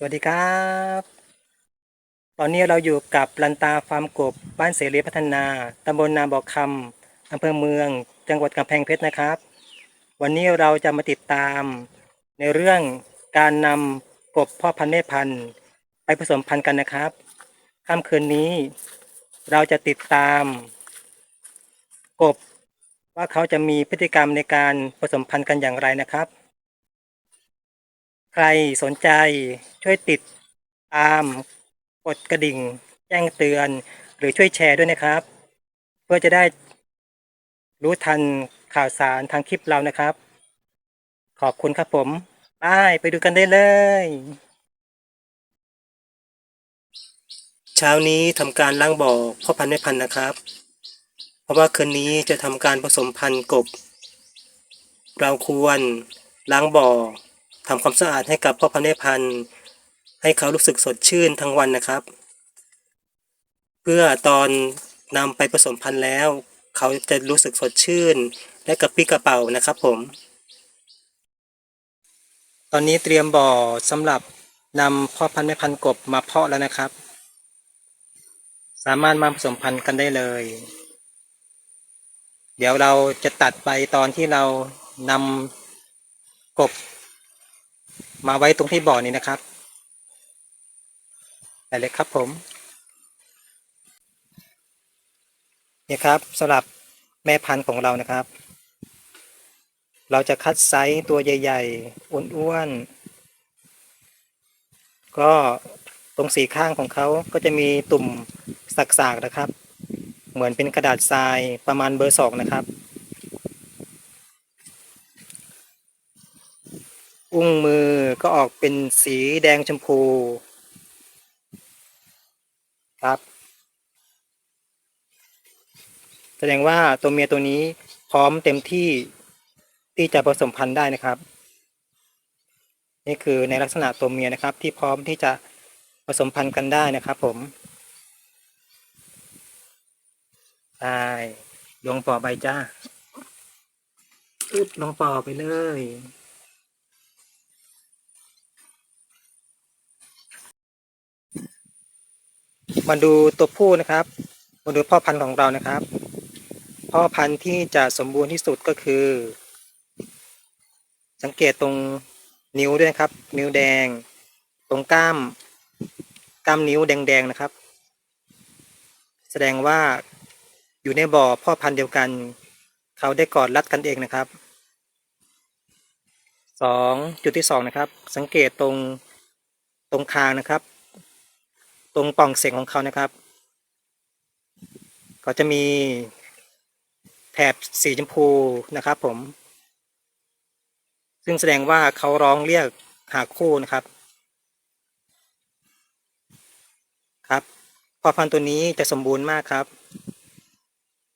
สวัสดีครับ ตอนนี้เราอยู่กับลันตาฟาร์มกบบ้านเสรีพัฒนาตำบลนาบอกคำอำเภอเมือง จังหวัดกำแพงเพชรนะครับ วันนี้เราจะมาติดตามในเรื่องการนำกบพ่อพันธุ์แม่พันธุ์ไปผสมพันธุ์กันนะครับค่ำคืนนี้ เราจะติดตาม กบว่าเขาจะมีพฤติกรรมในการผสมพันธุ์กันอย่างไรนะครับ รสนใจช่วยติดตามกดกระดิ่ง แจ้งเตือน หรือช่วยแชร์ด้วยนะครับ เพื่อจะได้รู้ทันข่าวสารทางคลิปเรานะครับ ขอบคุณครับผมไปไปดูกันได้เลย เช้านี้ทำการล้างบ่อพ่อพันธุ์แม่พันธุ์นะครับ เพราะว่าคืนนี้จะทำการผสมพันธุ์กบ เราควรล้างบ่อ ทำความสะอาดให้กับพ่อพันธุ์แม่พันธุ์ ให้เขารู้สึกสดชื่นทั้งวันนะครับ เพื่อตอนนำไปผสมพันธุ์แล้ว เขาจะรู้สึกสดชื่น และกระปี้กระเป๋านะครับผม ตอนนี้เตรียมบ่อสำหรับนำพ่อพันธุ์แม่พันธุ์กบมาเพาะแล้วนะครับ สามารถมาผสมพันธุ์กันได้เลย เดี๋ยวเราจะตัดไปตอนที่เรานำกบ มาไว้ตรงที่บ่อนี้นะครับได้เลยครับผมนี่ครับสำหรับแม่พันธุ์ของเรานะครับ เราจะคัดไซส์ตัวใหญ่ๆอ้วนๆก็ตรงสีข้างของเขาก็จะมีตุ่มสักๆนะครับ เหมือนเป็นกระดาษทรายประมาณเบอร์สองนะครับ อุ้งมือก็ออกเป็นสีแดงชมพู ครับ แสดงว่าตัวเมียตัวนี้พร้อมเต็มที่ที่จะผสมพันธุ์ได้นะครับ นี่คือในลักษณะตัวเมียนะครับ ที่พร้อมที่จะผสมพันธุ์กันได้นะครับ ผมได้ลงปอใบจ้าอึดลงปอไปเลย มาดูตัวผู้นะครับ มาดูพ่อพันธุ์ของเรานะครับ พ่อพันธุ์ที่จะสมบูรณ์ที่สุดก็คือ สังเกตตรงนิ้วด้วยนะครับ นิ้วแดง ตรงกล้ามกล้ามนิ้วแดงๆนะครับ แสดงว่าอยู่ในบ่อพ่อพันธุ์เดียวกัน เขาได้กอดรัดกันเองนะครับสองจุดที่สองนะครับ สังเกตตรงตรงคางนะครับ ตรงป่องเสียงของเขานะครับ ก็จะมีแถบสีชมพูนะครับ ผม ซึ่งแสดงว่าเขาร้องเรียกหาคู่นะครับ ครับพอพันธุ์ตัวนี้จะสมบูรณ์มากครับ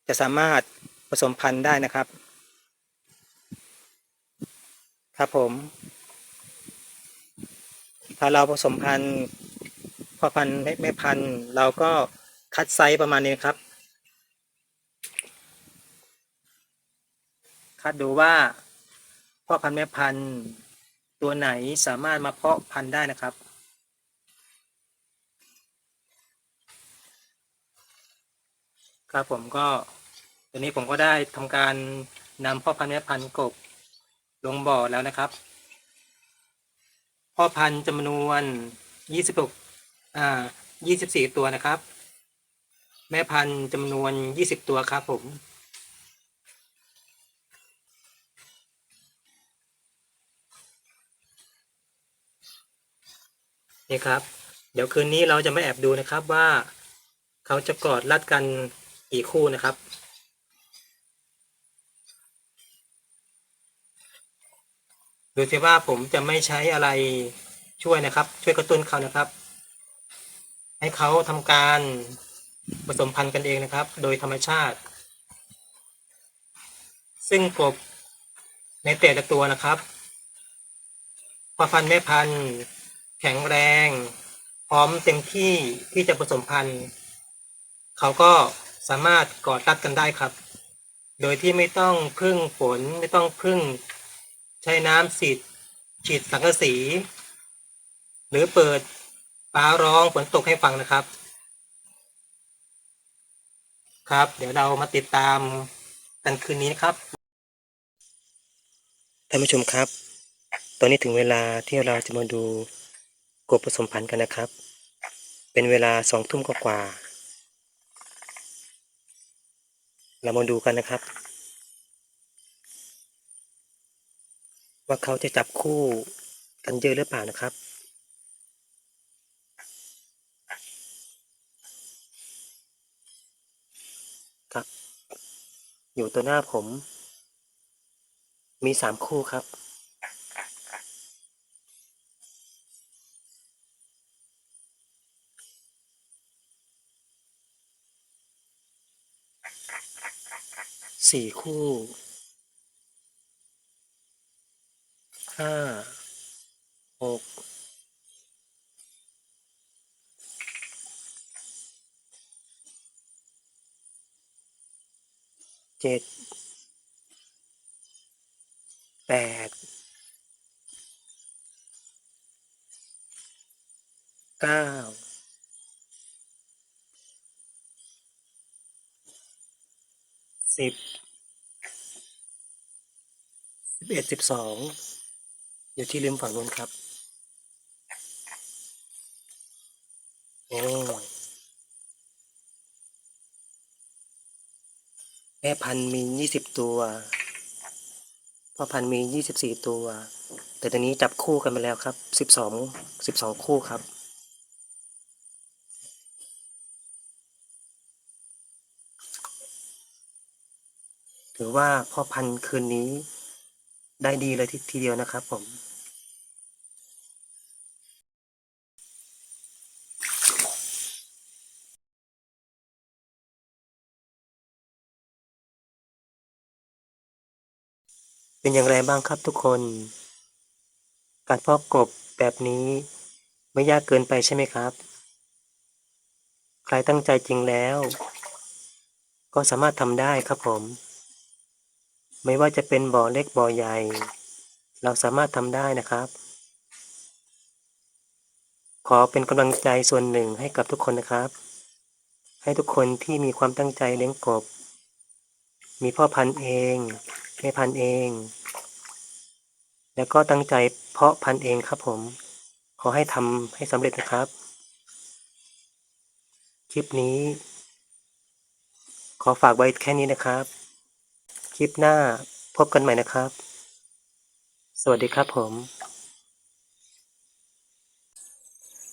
จะสามารถผสมพันธุ์ได้นะครับ ครับผม ถ้าเราผสมพันธุ์ พ่อพันธุ์แม่พันธุ์เราก็คัดไซส์ประมาณนี้ครับ คัดดูว่าพ่อพันธุ์แม่พันธุ์ตัวไหนสามารถมาเพาะพันธุ์ได้นะครับครับผมก็ตัวนี้ผมก็ได้ทำการนำพ่อพันธุ์แม่พันธุ์กบลงบ่อแล้วนะครับ พ่อพันธุ์จำนวนยี่สิบหก อ่ายี่สิบสี่ตัวนะครับ แม่พันธุ์จำนวนยี่สิบตัวครับผมนี่ครับ เดี๋ยวคืนนี้เราจะมาแอบดูนะครับว่าเขาจะกอดรัดกันกี่คู่นะครับดูสิว่าผมจะไม่ใช้อะไรช่วยนะครับ ช่วยกระตุ้นเขานะครับ ให้เขาทำการผสมพันธุ์กันเองนะครับ โดยธรรมชาติ ซึ่งกบในแต่ละตัวนะครับพอพันธุ์แม่พันธุ์ แข็งแรง พร้อมเต็มที่ที่จะผสมพันธุ์ เขาก็สามารถกอดรัดกันได้ครับ โดยที่ไม่ต้องพึ่งฝนไม่ต้องพึ่งใช้น้ำฉีดฉีดสังกะสี หรือเปิด ฟ้าร้องฝนตกให้ฟังนะครับ ครับ เดี๋ยวเรามาติดตามกันคืนนี้นะครับท่านผู้ชมครับ ตอนนี้ถึงเวลาที่เราจะมาดูกบผสมพันธุ์กันนะครับ เป็นเวลาสองทุ่มกว่าๆเรามาดูกันนะครับ ว่าเขาจะจับคู่กันเยอะหรือเปล่านะครับ อยู่ตัวหน้าผม มีสามคู่ครับ สี่คู่ ห้า หก เจ็ดแปดเก้าสิบสิบเอ็ดสิบสองอยู่ที่ริมฝั่งนู้นครับโอ้ แม่พันธุ์มียี่สิบตัวพ่อพันธุ์มียี่สิบสี่ตัว แต่ตอนนี้จับคู่กันไปแล้วครับสิบสองสิบสองคู่ครับ ถือว่าพ่อพันธุ์คืนนี้ได้ดีเลยททีเดียวนะครับผม เป็นอย่างไรบ้างครับทุกคน การเพาะกบแบบนี้ไม่ยากเกินไปใช่ไหมครับ ใครตั้งใจจริงแล้ว ก็สามารถทำได้ครับผม ไม่ว่าจะเป็นบ่อเล็กบ่อใหญ่ เราสามารถทำได้นะครับ ขอเป็นกำลังใจส่วนหนึ่งให้กับทุกคนนะครับ ให้ทุกคนที่มีความตั้งใจเลี้ยงกบ มีพ่อพันธุ์เอง แม่พันเอง แล้วก็ตั้งใจเพาะพันเองครับผม ขอให้ทำให้สำเร็จนะครับ คลิปนี้ ขอฝากไว้แค่นี้นะครับ คลิปหน้าพบกันใหม่นะครับ สวัสดีครับผม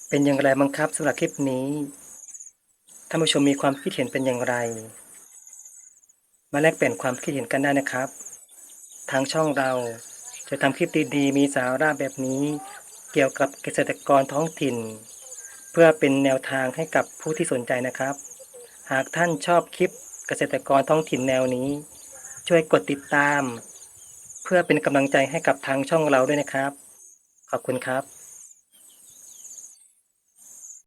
เป็นอย่างไรบ้างครับสำหรับคลิปนี้ท่านผู้ชมมีความคิดเห็นเป็นอย่างไร มาแลกเปลี่ยนความคิดเห็นกันได้นะครับ ทางช่องเราจะทำคลิปดีๆ มีสาระแบบนี้ เกี่ยวกับเกษตรกรท้องถิ่น เพื่อเป็นแนวทางให้กับผู้ที่สนใจนะครับ หากท่านชอบคลิปเกษตรกรท้องถิ่นแนวนี้ ช่วยกดติดตาม เพื่อเป็นกำลังใจให้กับทางช่องเราด้วยนะครับ ขอบคุณครับ